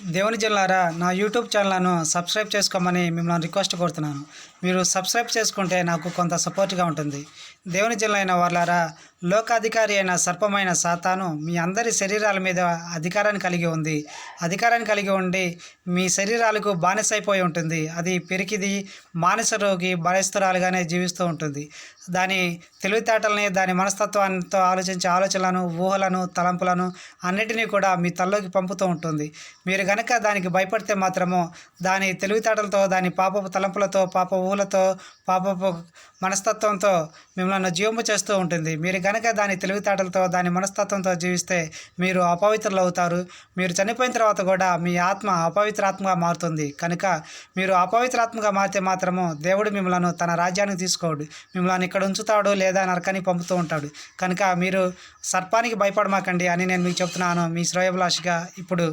దేవుని జిల్లారా నా యూట్యూబ్ ఛానల్ను సబ్స్క్రైబ్ చేసుకోమని మిమ్మల్ని రిక్వెస్ట్ కోరుతున్నాను. మీరు సబ్స్క్రైబ్ చేసుకుంటే నాకు కొంత సపోర్ట్గా ఉంటుంది. దేవుని జిల్లా అయిన వాళ్ళారా లోకాధికారి అయిన సర్పమైన సాతాను మీ అందరి శరీరాల మీద అధికారాన్ని కలిగి ఉంది. అధికారాన్ని కలిగి ఉండి మీ శరీరాలకు బానిసైపోయి ఉంటుంది. అది పెరికిది మానస రోగి బలస్తురాలుగానే జీవిస్తూ ఉంటుంది. దాని తెలివితేటల్ని దాని మనస్తత్వంతో ఆలోచించే ఆలోచనలను ఊహలను తలంపులను అన్నిటినీ కూడా మీ తల్లోకి పంపుతూ ఉంటుంది. మీరు గనక దానికి భయపడితే మాత్రము దాని తెలివితేటలతో దాని పాపపు తలంపులతో పాప ఊహలతో పాపపు మనస్తత్వంతో మిమ్మల్ని జీవము చేస్తూ ఉంటుంది. మీరు గనక దాని తెలివితేటలతో దాని మనస్తత్వంతో జీవిస్తే మీరు అపవిత్రులు అవుతారు మీరు చనిపోయిన తర్వాత కూడా మీ ఆత్మ అపవిత్రాత్మగా మారుతుంది. కనుక మీరు అపవిత్రాత్మగా మారితే మాత్రము దేవుడు మిమ్మల్ని తన రాజ్యానికి తీసుకోడు. మిమ్మల్ని ఇక్కడ ఉంచుతాడు లేదా నరకానికి పంపుతూ ఉంటాడు. కనుక మీరు సర్పానికి భయపడమాకండి అని నేను మీకు చెప్తున్నాను. మీ శ్రేయభిలాషిగా ఇప్పుడు